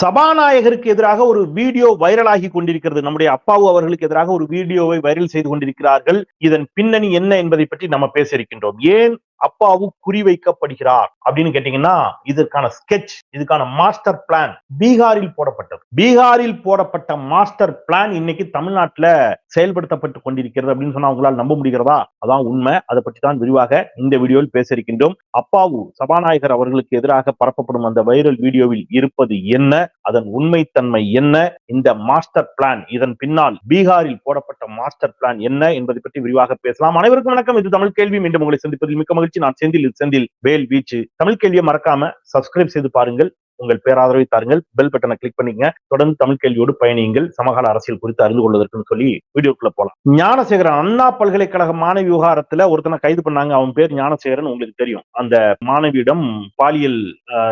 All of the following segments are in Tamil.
சபாநாயகருக்கு எதிராக ஒரு வீடியோ வைரலாகி கொண்டிருக்கிறது. நம்முடைய அப்பாவு அவர்களுக்கு எதிராக ஒரு வீடியோவை வைரல் செய்து கொண்டிருக்கிறார்கள். இதன் பின்னணி என்ன என்பதை பற்றி நம்ம பேச இருக்கின்றோம். ஏன் அப்பாவு குறிவைக்கப்படுகிறார் அப்படின்னு கேட்டீங்கன்னா இதற்கான ஸ்கெட்ச் இதுக்கான மாஸ்டர் பிளான் பீகாரில் போடப்பட்டது. பீகாரில் போடப்பட்ட மாஸ்டர் பிளான் இன்னைக்கு தமிழ்நாட்டுல செயல்படுத்தப்பட்டு கொண்டிருக்கிறது அப்படின்னு சொன்னா உங்களால் நம்ப முடிகிறதா? அதான் உண்மை. அதை பற்றி தான் விரிவாக இந்த வீடியோவில் பேச இருக்கின்றோம். அப்பாவு சபாநாயகர் அவர்களுக்கு எதிராக பரப்பப்படும் அந்த வைரல் வீடியோவில் இருப்பது என்ன? அதன் உண்மைத்தன்மை என்ன? இந்த மாஸ்டர் பிளான் இதன் பின்னால் பீகாரில் போடப்பட்ட மாஸ்டர் பிளான் என்ன என்பதை பற்றி விரிவாக பேசலாம். அனைவருக்கும் வணக்கம். இது தமிழ் கேள்வி. மீண்டும் உங்களை சந்திப்பதில் மிக்க மகிழ்ச்சி. நான் செந்தில் செந்தில். வேல் வீச்சு. தமிழ் கேள்வியை மறக்காம சப்ஸ்கிரைப் செய்து பாருங்கள். உங்கள் பேராதரவை தாருங்கள். பெல் பட்டனை கிளிக் பண்ணிங்க தொடர்ந்து தமிழ் கேள்வியோடு பயணியுங்கள். சமகால அரசியல் குறித்து அறிந்து கொள்வதற்குன்னு சொல்லி வீடியோக்குள்ள போலாம். ஞானசேகரன் அண்ணா பல்கலைக்கழக மாணவி விவகாரத்துல ஒருத்தனை கைது பண்ணாங்க. அவன் பேர் ஞானசேகரன். உங்களுக்கு தெரியும். அந்த மாணவியிடம் பாலியல்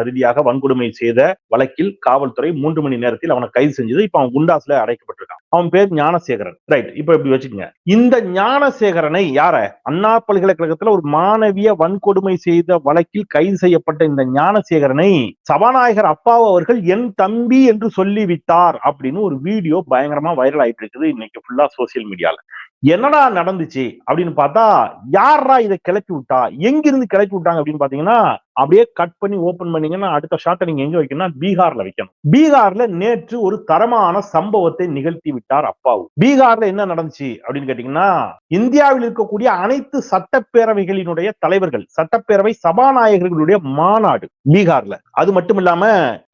ரீதியாக வன்கொடுமை செய்த வழக்கில் காவல்துறை மூன்று மணி நேரத்தில் அவனை கைது செஞ்சது. இப்ப அவன் குண்டாஸ்ல அடைக்கப்பட்டிருக்கான். அவன் பேர் ஞானசேகரன். ரைட் இப்ப இப்படி வச்சுக்கோங்க. இந்த ஞானசேகரனை யார? அண்ணா பல்கலைக்கழகத்துல ஒரு மாணவிய வன்கொடுமை செய்த வழக்கில் கைது செய்யப்பட்ட இந்த ஞானசேகரனை சபாநாயகர் அப்பாவு அவர்கள் என் தம்பி என்று சொல்லிவிட்டார் அப்படின்னு ஒரு வீடியோ பயங்கரமா வைரல் ஆயிட்டு இருக்குது இன்னைக்கு ஃபுல்லா சோசியல் மீடியால என்னடா நடந்துச்சு அப்படின்னு பார்த்தா யாரா இதை கிளப்பி விட்டா? எங்கிருந்து கிளப்பி விட்டாங்க அப்படின்னு பாத்தீங்கன்னா அப்படியே கட் பண்ணி ஓபன் பண்ணீங்கன்னா அடுத்த ஷாட்டை நீங்க எங்க வைக்கணும்னா பீகார்ல வைக்கணும். பீகார்ல நேற்று ஒரு தரமான சம்பவத்தை நிகழ்த்தி விட்டார் அப்பாவு. பீகார்ல என்ன நடந்துச்சு அப்படின்னு கேட்டீங்கன்னா இந்தியாவில் இருக்கக்கூடிய அனைத்து சட்டப்பேரவைகளினுடைய தலைவர்கள் சட்டப்பேரவை சபாநாயகர்களுடைய மாநாடு பீகார்ல. அது மட்டும் இல்லாம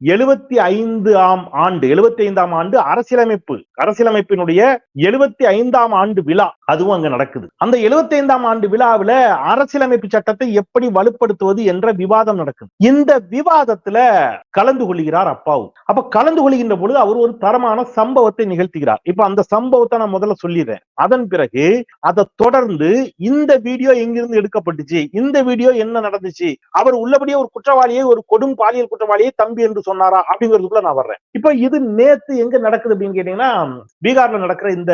எழுபத்தி ஐந்து ஆம் ஆண்டு எழுபத்தி ஐந்தாம் ஆண்டு அரசியலமைப்பு அரசியலமைப்பினுடைய எழுபத்தி ஐந்தாம் ஆண்டு விழா அதுவும் அங்க நடக்குது. அந்த எழுபத்தி ஐந்தாம் ஆண்டு விழாவுல அரசியலமைப்பு சட்டத்தை எப்படி வலுப்படுத்துவது என்ற விவாதம் நடக்குது. இந்த விவாதத்துல கலந்து கொள்கிறார் அப்பாவு. அப்ப கலந்து கொள்கின்ற பொழுது அவர் ஒரு தரமான சம்பவத்தை நிகழ்த்துகிறார். இப்ப அந்த சம்பவத்தை நான் முதல்ல சொல்லிடுறேன். அதன் பிறகு அதை தொடர்ந்து இந்த வீடியோ எங்கிருந்து எடுக்கப்பட்டுச்சு? இந்த வீடியோ என்ன நடந்துச்சு? அவர் உள்ளபடியே ஒரு குற்றவாளியை ஒரு கொடும் பாலியல் குற்றவாளியை தம்பி என்று சொன்னாரா? அப்படிங்கிறதுக்குள்ள நான் வர்றேன். இப்ப இது நேத்து எங்க நடக்குது அப்படின்னு கேட்டீங்கன்னா பீகார்ல நடக்கிற இந்த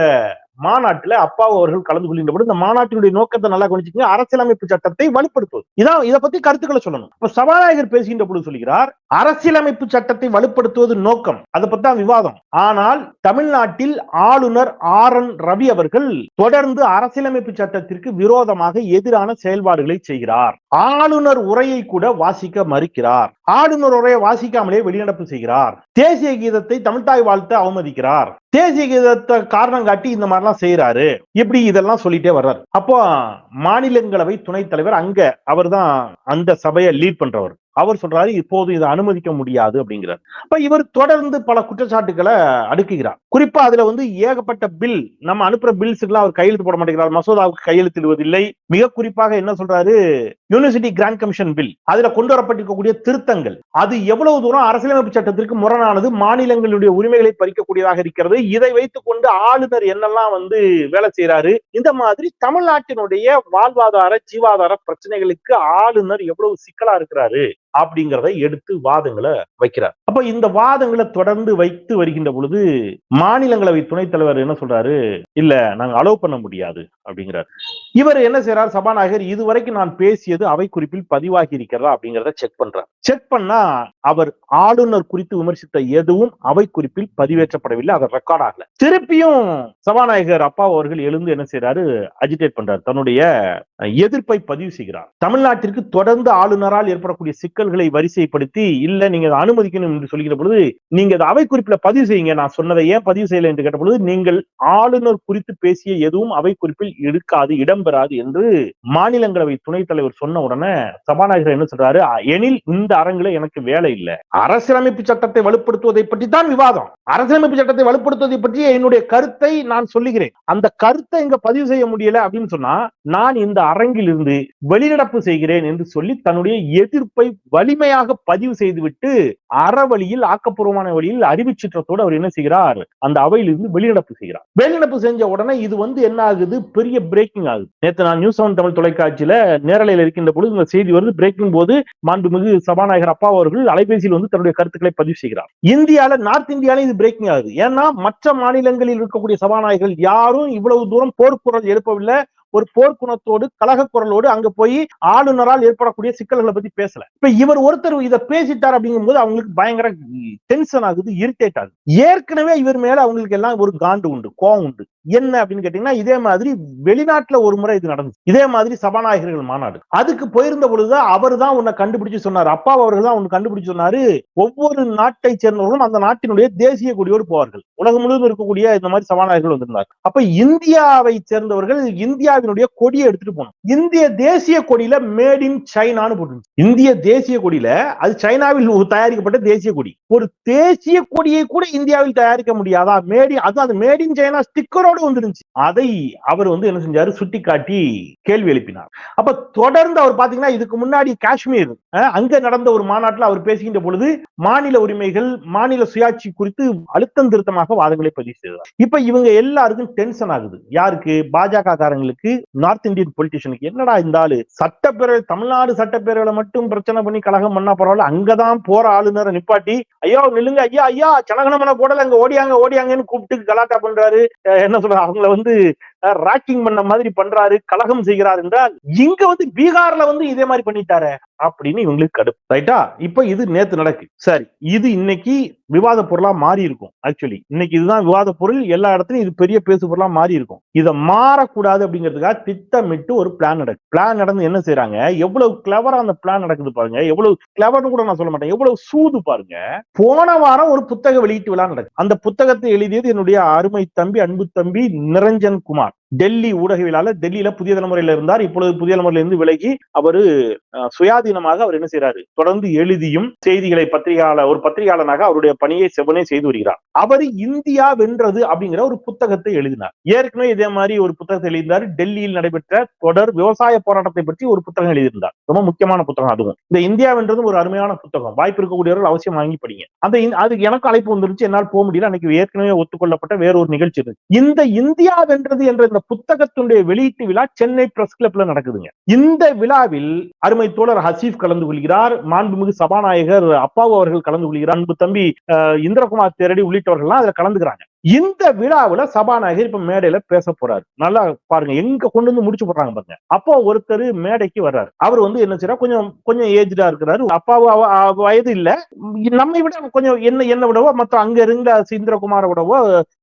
மாநாட்டுல அப்பா அவர்கள் கலந்து கொள்கின்ற இந்த மாநாட்டினுடைய நோக்கத்தை நல்லா கவனிச்சுக்கங்க. அரசியலமைப்பு சட்டத்தை வலுப்படுத்துவது. இதான் இதை பத்தி கருத்துக்களை சொல்லணும். இப்ப சபாநாயகர் பேசுகின்ற பொழுது சொல்கிறார் அரசியலமைப்பு சட்டத்தை வலுப்படுத்துவது நோக்கம். அதை பத்தி தான் விவாதம். ஆனால் தமிழ்நாட்டில் ஆளுநர் ஆர் என் ரவி அவர்கள் தொடர்ந்து அரசியலமைப்பு சட்டத்திற்கு விரோதமாக எதிரான செயல்பாடுகளை செய்கிறார். ஆளுநர் உரையை கூட வாசிக்க மறுக்கிறார். ஆளுநர் உரையை வாசிக்காமலே வெளிநடப்பு செய்கிறார். தேசிய கீதத்தை தமிழ்தாய் வாழ்த்து அவமதிக்கிறார். தேசிய கீதத்தை காரணம் காட்டி இந்த மாதிரிலாம் செய்யறாரு இப்படி இதெல்லாம் சொல்லிட்டே வர்றாரு. அப்போ மாநிலங்களவை துணைத் தலைவர் அங்க அவர்தான் அந்த சபையை லீட் பண்றவர். அவர் சொல்றாரு இப்போது இதை அனுமதிக்க முடியாது அப்படிங்கிறார். அப்ப இவர் தொடர்ந்து பல குற்றச்சாட்டுகளை அடுக்குகிறார். குறிப்பா அதுல வந்து ஏகப்பட்ட பில் நம்ம அனுப்புற பில்ஸுக்குலாம் அவர் கையெழுத்து போட மாட்டேங்கிறார். மசோதாவுக்கு கையெழுத்திடுவதில்லை மிக குறிப்பாக என்ன சொல்றாரு? யூனிவர்சிட்டி கிராண்ட் கமிஷன் பில் அதுல கொண்டு வரப்பட்டிருக்கக்கூடிய திருத்தங்கள். அது எவ்வளவு தூரம் அரசியலமைப்பு சட்டத்திற்கு முரணானது? மாநிலங்களுடைய உரிமைகளை பறிக்கக்கூடியதாக இருக்கிறது. இதை வைத்துக் கொண்டு ஆளுநர் என்னெல்லாம் வந்து வேலை செய்யறாரு இந்த மாதிரி தமிழ்நாட்டினுடைய வாழ்வாதார ஜீவாதார பிரச்சனைகளுக்கு ஆளுநர் எவ்வளவு சிக்கலா இருக்கிறாரு? அப்படிங்கிறத எடுத்து வாதங்களை வைக்கிறார். அப்ப இந்த வாதங்களை தொடர்ந்து வைத்து வருகின்ற பொழுது மாநிலங்களவை துணைத் தலைவர் என்ன சொல்றாரு? இல்ல நாங்க அலோவ் பண்ண முடியாது அப்படிங்கிறார். இவர் என்ன செய்யறார் சபாநாயகர் இதுவரைக்கும் நான் பேசியது அவை குறிப்பில் பதிவாகி இருக்கிறதா அப்படிங்கிறத செக் பண்றார். செக் பண்ணா அவர் ஆளுநர் குறித்து விமர்சித்த எதுவும் அவை குறிப்பில் பதிவேற்றப்படவில்லை அவர் ரெக்கார்ட் ஆகல. திருப்பியும் சபாநாயகர் அப்பா அவர்கள் எழுந்து என்ன செய்யறாரு அஜிடேட் பண்றார். தன்னுடைய எதிர்ப்பை பதிவு செய்கிறார். தமிழ்நாட்டிற்கு தொடர்ந்து ஆளுநரால் ஏற்படக்கூடிய சிக்கல்களை வரிசைப்படுத்தி இல்ல நீங்க அதை அனுமதிக்கணும் என்று சொல்கிற பொழுது நீங்க அதை அவை குறிப்பில் பதிவு செய்யுங்க. நான் சொன்னதை ஏன் பதிவு செய்யல என்று கேட்ட பொழுது நீங்கள் ஆளுநர் குறித்து பேசிய எதுவும் அவை குறிப்பில் எடுக்காது இடம்பெறாது என்று மாநிலங்களவை துணைத் தலைவர் சொன்ன உடனே சபாநாயகர் என்ன சொல்றாரு? எனில் இந்த அரங்குல எனக்கு வேலை இல்லை. அரசியலமைப்பு சட்டத்தை வலுப்படுத்துவதை பற்றி தான் விவாதம். அரசியலமைப்பு சட்டத்தை வலுப்படுத்துவதை பற்றி என்னுடைய கருத்தை நான் சொல்லுகிறேன். அந்த கருத்தை இங்க பதிவு செய்ய முடியல அப்படின்னு சொன்னா நான் இந்த அரங்கில் இருந்து வெளிநடப்பு செய்கிறேன் என்று சொல்லி தன்னுடைய எதிர்ப்பை வலிமையாக பதிவு செய்துவிட்டு அற வழியில் ஆக்கப்பூர்வமான வழியில் அறிவுச்சிற்றத்தோடு அவர் என்ன செய்கிறார்? அந்த அவையிலிருந்து வெளிநடப்பு செய்கிறார். வெளிநடப்பு செஞ்ச உடனே இது வந்து என்ன ஆகுது? பெரிய பிரேக்கிங் ஆகுது. நேற்று நான் நியூஸ் செவன் தமிழ் தொலைக்காட்சியில நேரலையில் இருக்கின்ற பொழுது இந்த செய்தி வருது. பிரேக்கிங் போது மாண்புமிகு சபாநாயகர் அப்பா அவர்கள் அலைபேசியில் வந்து தன்னுடைய கருத்துக்களை பதிவு செய்கிறார். இந்தியால நார்த் இந்தியால இது பிரேக்கிங் ஆகுது. ஏன்னா மற்ற மாநிலங்களில் இருக்கக்கூடிய சபாநாயகர்கள் யாரும் இவ்வளவு தூரம் போர்க்குரல் எழுப்பவில்லை. ஒரு போர்க்குணத்தோடு கலக குரலோடு அங்க போய் ஆளுநரால் ஏற்படக்கூடிய சிக்கல்களை பத்தி பேசல. இப்ப இவர் ஒருத்தர் இதை பேசிட்டார் அப்படிங்கும் போது அவங்களுக்கு பயங்கர டென்ஷன் ஆகுது இரிட்டேட் ஆகுது. ஏற்கனவே இவர் மேல அவங்களுக்கு எல்லாம் ஒரு காண்டு உண்டு கோவம் உண்டு. என்ன அப்படின்னு கேட்டீங்கன்னா இதே மாதிரி வெளிநாட்டுல ஒரு முறை இது நடந்துச்சு. இதே மாதிரி சபாநாயகர்கள் மாநாடு. அதுக்கு போயிருந்த பொழுதுதான் அவர் தான் உன்னை கண்டுபிடிச்சு சொன்னார். அப்பா அவர்கள் தான் உன்னை கண்டுபிடிச்சு சொன்னாரு. ஒவ்வொரு நாட்டை சேர்ந்தவர்களும் அந்த நாட்டினுடைய தேசிய கொடியோடு போவார்கள். உலகம் முழுவதும் இருக்கக்கூடிய இந்த மாதிரி சபாநாயகர்கள் வந்திருந்தார் அப்ப இந்தியாவை சேர்ந்தவர்கள் இந்தியா இந்தியாவினுடைய கொடியை எடுத்துட்டு போனோம். இந்திய தேசிய கொடியில மேட் இன் சைனான்னு போட்டு இந்திய தேசிய கொடியில அது சைனாவில் தயாரிக்கப்பட்ட தேசிய கொடி. ஒரு தேசிய கொடியை கூட இந்தியாவில் தயாரிக்க முடியாதா? மேடி அது அது மேட் இன் சைனா ஸ்டிக்கரோட வந்துருந்துச்சு. அதை அவர் வந்து என்ன செஞ்சாரு? சுட்டி காட்டி கேள்வி எழுப்பினார். அப்ப தொடர்ந்து அவர் பாத்தீங்கன்னா இதுக்கு முன்னாடி காஷ்மீர் அங்க நடந்த ஒரு மாநாட்டில் அவர் பேசுகின்ற பொழுது மாநில உரிமைகள் மாநில சுயாட்சி குறித்து அழுத்தம் திருத்தமாக வாதங்களை பதிவு செய்தார். இப்ப இவங்க எல்லாருக்கும் டென்ஷன் ஆகுது. யாருக்கு? பாஜக காரங்களுக்கு நார்த் இந்தியன் பொலிட்டிஷியனுக்கு என்னடா இந்த ஆளு? சட்டப்பேரவை தமிழ்நாடு சட்டப்பேரவையில மட்டும் பிரச்சனை பண்ணி கழகம் பண்ணா பரவாயில்ல. அங்கதான் போற ஆளுநரை நிப்பாட்டி ஐயோ நில்லுங்க ஐயா ஐயா சலகனமன போடல அங்க ஓடியாங்க ஓடியாங்கன்னு கூப்பிட்டு கலாட்டா பண்றாரு. என்ன சொல்ற அவங்கள வந்து ராக்கிங் பண்ண மாதிரி பண்றாரு கலகம் செய்கிறார் என்றால் இங்க வந்து பீகார்ல வந்து இதே மாதிரி பண்ணிட்டாரு அப்படின்னு இவங்களுக்கு கடுப்பு. ரைட்டா இப்ப இது நேத்து நடக்கு. சரி இது இன்னைக்கு விவாத பொருளா மாறி இருக்கும் ஆக்சுவலி இன்னைக்கு இதுதான் விவாத பொருள் எல்லா இடத்துலயும் இது பெரிய பேசு பொருளா மாறி இருக்கும். இதை மாறக்கூடாது அப்படிங்கிறதுக்காக திட்டமிட்டு ஒரு பிளான் நடக்கு. பிளான் நடந்து என்ன செய்யறாங்க எவ்வளவு கிளவரா அந்த பிளான் நடக்குது பாருங்க. எவ்வளவு கிளவர்னு கூட நான் சொல்ல மாட்டேன். எவ்வளவு சூது பாருங்க. போன வாரம் ஒரு புத்தக வெளியீட்டு விழா நடக்கு. அந்த புத்தகத்தை எழுதியது என்னுடைய அருமை தம்பி அன்பு தம்பி நிரஞ்சன் குமார். not டெல்லி ஊடகவியலாளர் டெல்லியில புதிய தலைமுறையில இருந்தார். இப்பொழுது புதிய தலைமுறையிலிருந்து விலகி அவரு சுயாதீனமாக அவர் என்ன செய்யறாரு தொடர்ந்து எழுதியும் செய்திகளை பத்திரிகையாளர் ஒரு பத்திரிகையாளனாக அவருடைய பணியை செவனே செய்து வருகிறார். அவர் இந்தியா வென்றது அப்படிங்கிற ஒரு புத்தகத்தை எழுதினார். ஏற்கனவே இதே மாதிரி ஒரு புத்தகத்தை எழுதினார் டெல்லியில் நடைபெற்ற தொடர் விவசாய போராட்டத்தை பற்றி ஒரு புத்தகம் எழுதியிருந்தார். ரொம்ப முக்கியமான புத்தகம் அதுவும். இந்த இந்தியா வென்றது ஒரு அருமையான புத்தகம். வாய்ப்பு இருக்கக்கூடியவர்கள் அவசியம் வாங்கி படிங்க. அந்த அதுக்கு எனக்கு அழைப்பு வந்துருச்சு. என்னால் போக முடியல. அன்னைக்கு ஏற்கனவே ஒத்துக்கொள்ளப்பட்ட வேற ஒரு நிகழ்ச்சி இருக்கு இந்த இந்தியா வென்றது என்ற அந்த புத்தகத்தினுடைய வெளியீட்டு விழா சென்னை பிரஸ் கிளப்ல நடக்குதுங்க. இந்த விழாவில் அருமை தோழர் ஹசீப் கலந்து கொள்கிறார் மாண்புமிகு சபாநாயகர் அப்பாவு அவர்கள் கலந்து கொள்கிறார் அன்பு தம்பி இந்திரகுமார் தேரடி உள்ளிட்டவர்கள்லாம் அதுல கலந்துக்கிறாங்க. இந்த விழாவில் சபாநாயகர் இப்ப மேடையில பேச போறாரு. நல்லா பாருங்க எங்க கொண்டு வந்து முடிச்சு போடுறாங்க பாருங்க. அப்போ ஒருத்தர் மேடைக்கு வர்றாரு. அவர் வந்து என்ன செய்யறா கொஞ்சம் கொஞ்சம் ஏஜ்டா இருக்கிறாரு. அப்பாவும் வயது இல்ல. நம்மை விட கொஞ்சம் என்ன என்ன விடவோ மத்த அங்க இருந்த இந்திரகுமார விடவோ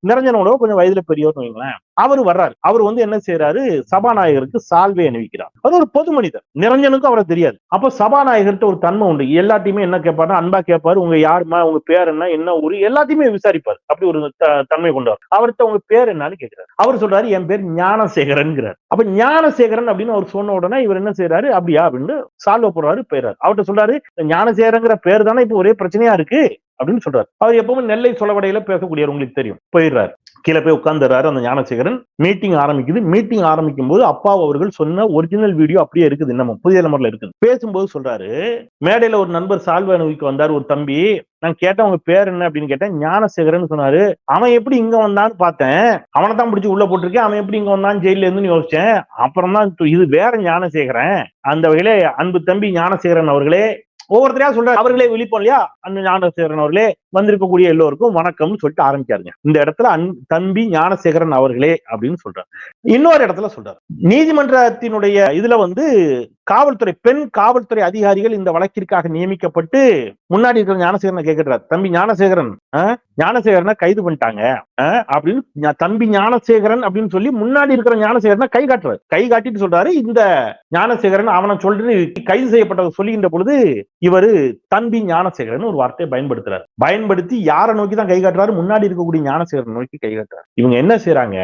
நிரஞ்சன விடவோ கொஞ்சம் வயதுல பெரியவர்னு வைங்களேன். அவர் வர்றாரு. அவர் வந்து என்ன செய்யறாரு சபாநாயகருக்கு சால்வை அணிவிக்கிறார். அது ஒரு பொது மனிதர். நிரஞ்சனுக்கும் அவரை தெரியாது. அப்போ சபாநாயகர்கிட்ட ஒரு தன்மை உண்டு. எல்லாத்தையுமே என்ன கேட்பாரு அன்பா கேட்பாரு. உங்க யாருமா உங்க பேர் என்ன என்ன ஊரு எல்லாத்தையுமே விசாரிப்பாரு. அப்படி ஒரு தன்மை கொண்டவர். அவர்கிட்ட உங்க பேர் என்னன்னு கேட்கிறாரு அவர் சொல்றாரு என் பேர் ஞானசேகரன்ங்கிறார் அப்ப ஞானசேகரன் அப்படின்னு அவர் சொன்ன உடனே இவர் என்ன செய்யறாரு அப்படியா? அப்படின்னு சால்வ போடுறாரு போயிறாரு. அவர்கிட்ட சொல்றாரு ஞானசேகரங்கிற பேர் தானே இப்ப ஒரே பிரச்சனையா இருக்கு? அப்படின்னு சொல்றாரு. அவர் எப்பவுமே நெல்லை சொலவடையில பேசக்கூடியவர் உங்களுக்கு தெரியும். போயிடுறாரு. கீழே போய் உட்கார்ந்துறாரு அந்த ஞானசேகரன். மீட்டிங் ஆரம்பிக்குது. மீட்டிங் ஆரம்பிக்கும் போது அப்பா அவர்கள் சொன்ன ஒரிஜினல் வீடியோ அப்படியே இருக்குது இன்னமும். புதிய தலைமுறையில இருக்குது. பேசும்போது சொல்றாரு மேடையில ஒரு நண்பர் சால்வ அனுபவிக்கு வந்தார் ஒரு தம்பி. நான் கேட்டேன் அவங்க பேர் என்ன அப்படின்னு கேட்டேன். ஞானசேகரன் சொன்னாரு அவன் எப்படி இங்க வந்தான்னு பார்த்தேன். அவனை தான் பிடிச்சி உள்ள போட்டிருக்கேன். அவன் எப்படி இங்க வந்தான்? ஜெயில இருந்து யோசிச்சேன். அப்புறம் தான் இது வேற ஞானசேகரன். அந்த வகையிலே அன்பு தம்பி ஞானசேகரன் அவர்களே ஒவ்வொருத்தரையா சொல்றாரு. அவர்களே விழிப்போம் இல்லையா? அந்த ஞானசேகரன் அவர்களே வந்திருக்கக்கூடிய எல்லோருக்கும் வணக்கம்னு சொல்லிட்டு ஆரம்பிக்காருங்க இந்த இடத்துல அன் தம்பி ஞானசேகரன் அவர்களே அப்படின்னு சொல்றாரு. இன்னொரு இடத்துல சொல்றாரு. நீதிமன்றத்தினுடைய இதுல வந்து காவல்துறை பெண் காவல்துறை அதிகாரிகள் இந்த வழக்கிற்காக நியமிக்கப்பட்டு முன்னாடி இருக்கிற ஞானசேகரனை கேட்கிறார். தம்பி ஞானசேகரன் ஞானசேகரனை கைது பண்ணிட்டாங்க. அப்படின்னு தம்பி ஞானசேகரன் அப்படின்னு சொல்லி முன்னாடி இருக்கிற ஞானசேகரனை கை காட்டுறாரு. கை காட்டிட்டு சொல்றாரு இந்த ஞானசேகரன் அவனை சொல்றது கைது செய்யப்பட்டதை சொல்லுகின்ற பொழுது இவரு தம்பி ஞானசேகரன் ஒரு வார்த்தையை பயன்படுத்துறாரு. பயன்படுத்தி யாரை நோக்கி தான் கை காட்டுறாரு? முன்னாடி இருக்கக்கூடிய ஞானசேகரன் நோக்கி கை காட்டுறாரு. இவங்க என்ன செய்யறாங்க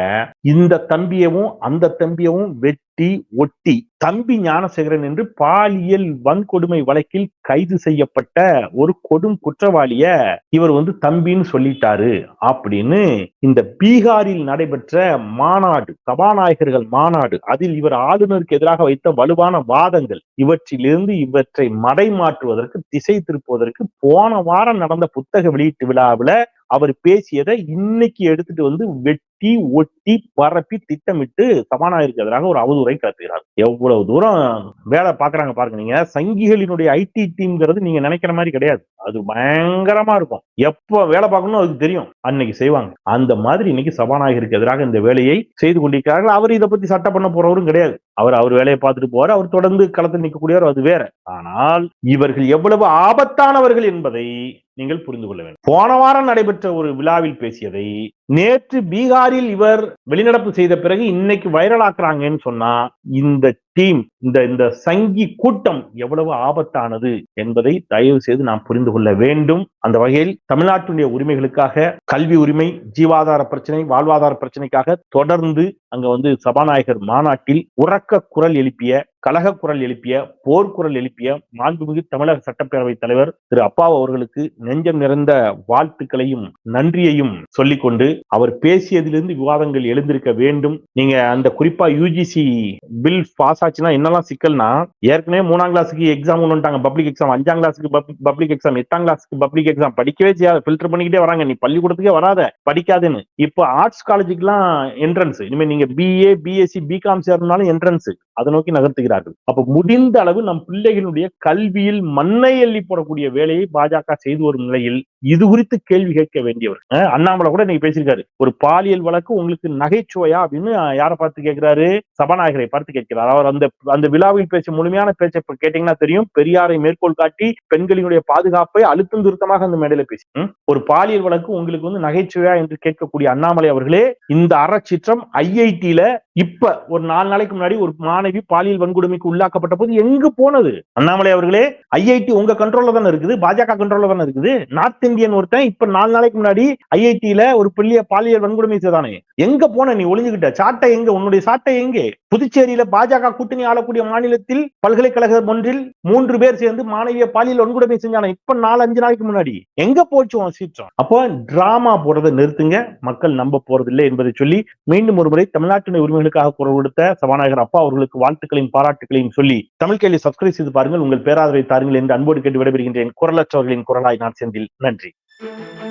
இந்த தம்பியவும் அந்த தம்பியவும் வெட்டி ஒட்டி தம்பி ஞானசேகரன் என்று பாலியல் வன்கொடுமை வழக்கில் கைது செய்யப்பட்ட ஒரு கொடும் குற்றவாளிய இவர் வந்து தம்பின்னு சொல்லிட்டாரு அப்படின்னு இந்த பீகாரில் நடைபெற்ற மாநாடு சபாநாயகர்கள் மாநாடு அதில் இவர் ஆளுநருக்கு எதிராக வைத்த வலுவான வாதங்கள் இவற்றிலிருந்து இவற்றை மடை மாற்றுவதற்கு திசை திருப்புவதற்கு போன வாரம் நடந்த புத்தக வெளியீட்டு விழாவில் அவர் பேசியதை இன்னைக்கு எடுத்துட்டு வந்து வெட்டி ஒட்டி பரப்பி திட்டமிட்டு சபாநாயகருக்கு எதிராக ஒரு அவதூறை கத்துகிறார் எவ்வளவு தூரம் வேலை பாக்குறாங்க பாருங்க நீங்க. சங்கிகளினுடைய ஐடி டீம்ங்கிறது நீங்க நினைக்கிற மாதிரி கிடையாது. அது பயங்கரமா இருக்கும். எப்ப வேலை பார்க்கணும் அதுக்கு தெரியும். அன்னைக்கு செய்வாங்க. அந்த மாதிரி இன்னைக்கு சபாநாயகருக்கு எதிராக இந்த வேலையை செய்து கொண்டிருக்கிறார்கள். அவர் இதை பத்தி சட்டம் பண்ண போறவரும் கிடையாது. அவர் அவர் வேலையை பார்த்துட்டு போவார். அவர் தொடர்ந்து களத்தில் நிற்கக்கூடியவர் அது வேற. ஆனால் இவர்கள் எவ்வளவு ஆபத்தானவர்கள் என்பதை நீங்கள் புரிந்து கொள்ள வேண்டும். போன வாரம் நடைபெற்ற ஒரு விழாவில் பேசியதை நேற்று பீகாரில் இவர் வெளிநடப்பு செய்த பிறகு இன்னைக்கு வைரலாக்குறாங்கன்னு சொன்னா இந்த டீம் இந்த இந்த சங்கி கூட்டம் எவ்வளவு ஆபத்தானது என்பதை தயவு செய்து நாம் புரிந்து கொள்ள வேண்டும். அந்த வகையில் தமிழ்நாட்டினுடைய உரிமைகளுக்காக கல்வி உரிமை ஜீவாதார பிரச்சனை வாழ்வாதார பிரச்சனைக்காக தொடர்ந்து அங்க வந்து சபாநாயகர் மாநாட்டில் உறக்க குரல் எழுப்பிய கழக குரல் எழுப்பிய போர்க்குரல் எழுப்பிய மாண்புமிகு தமிழக சட்டப்பேரவை தலைவர் திரு அப்பாவு அவர்களுக்கு நெஞ்சம் நிறைந்த வாழ்த்துக்களையும் நன்றியையும் சொல்லிக்கொண்டு அவர் பேசியதிலிருந்து விவாதங்கள் எழுந்திருக்க வேண்டும். நீங்க அந்த குறிப்பா யூஜிசி பில் பாஸ் ஆச்சுன்னா என்னெல்லாம் சிக்கல்னா ஏற்கனவே மூணாம் கிளாஸுக்கு எக்ஸாம் ஒன்றுட்டாங்க பப்ளிக் எக்ஸாம் அஞ்சாம் கிளாஸுக்கு பப்ளிக் எக்ஸாம் எட்டாம் கிளாஸுக்கு பப்ளிக் எக்ஸாம் படிக்கவே செய்யாது ஃபில்டர் பண்ணிக்கிட்டே வராங்க. நீ பள்ளிக்கூடத்துக்கே வராத படிக்காதுன்னு. இப்போ ஆர்ட்ஸ் காலேஜுக்குலாம் என்ட்ரன்ஸ் இனிமே நீங்க பிஏ பிஎஸ்சி பிகாம் சேரணும்னாலும் என்ட்ரன்ஸ் அதை நோக்கி நகர்த்துகிறார்கள். அப்ப முடிந்த அளவு நம் பிள்ளைகளுடைய கல்வியில் மண்ணை எள்ளி போடக்கூடிய வேலையை பாஜக செய்து வரும் நிலையில் இது குறித்து கேள்வி கேட்க வேண்டியவர். அண்ணாமலை கூட நீங்க பேசியிருக்காரு. ஒரு பாலியல் வழக்கு உங்களுக்கு நகைச்சுவையா அப்படின்னு யாரை பார்த்து கேட்கிறாரு? சபாநாயகரை பார்த்து கேட்கிறார். அவர் அந்த அந்த விழாவில் பேச முழுமையான பேச்சை கேட்டீங்கன்னா தெரியும். பெரியாரை மேற்கோள் காட்டி பெண்களினுடைய பாதுகாப்பை அழுத்தம் திருத்தமாக அந்த மேடையில பேசி ஒரு பாலியல் வழக்கு உங்களுக்கு வந்து நகைச்சுவையா என்று கேட்கக்கூடிய அண்ணாமலை அவர்களே இந்த அறச்சிற்றம் ஐஐடியில இப்ப ஒரு நாலு நாளைக்கு முன்னாடி ஒரு மாணவி பாலியல் வன்கொடுமைக்கு உள்ளாக்கப்பட்ட போது எங்கு போனது? அண்ணாமலை அவர்களே ஐஐடி உங்க கண்ட்ரோல்ல தானே இருக்குது? பாஜக கண்ட்ரோல்ல தானே இருக்குது? நார்த் இந்தியன் ஒருத்தன் இப்ப நாலு நாளைக்கு முன்னாடி ஐஐடியில ஒரு பெரிய பாலியல் வன்கொடுமை செய்தானே. எங்க போன நீ ஒளிஞ்சுகிட்ட? சாட்டை எங்க? உன்னுடைய சாட்டை எங்கே? புதுச்சேரியில பாஜக கூட்டணி ஆளக்கூடிய மாநிலத்தில் பல்கலைக்கழக ஒன்றில் மூன்று பேர் சேர்ந்து மாணவிய பாலியல் வன்கொடுமை செஞ்சானே. இப்ப நாலு அஞ்சு நாளைக்கு முன்னாடி. எங்க போச்சு உன் சீற்றம்? அப்போ டிராமா போடுறதை நிறுத்துங்க. மக்கள் நம்ப போறதில்லை என்பதை சொல்லி மீண்டும் ஒரு முறை தமிழ்நாட்டின் உரிமைகளுக்காக குரல் கொடுத்த சபாநாயகர் அப்பா அவர்களுக்கு வாழ்த்துக்களையும் பாராட்டுகளையும் சொல்லி தமிழ் கேள்வி சப்ஸ்கிரைப் செய்து பாருங்கள். உங்கள் பேராதரவை தாருங்கள் என்று அன்போடு கேட்டு விடைபெறுகின்றேன். குரலற்றவர்களின் குரலாய் நான் செந்தில். நன்றி. Müzik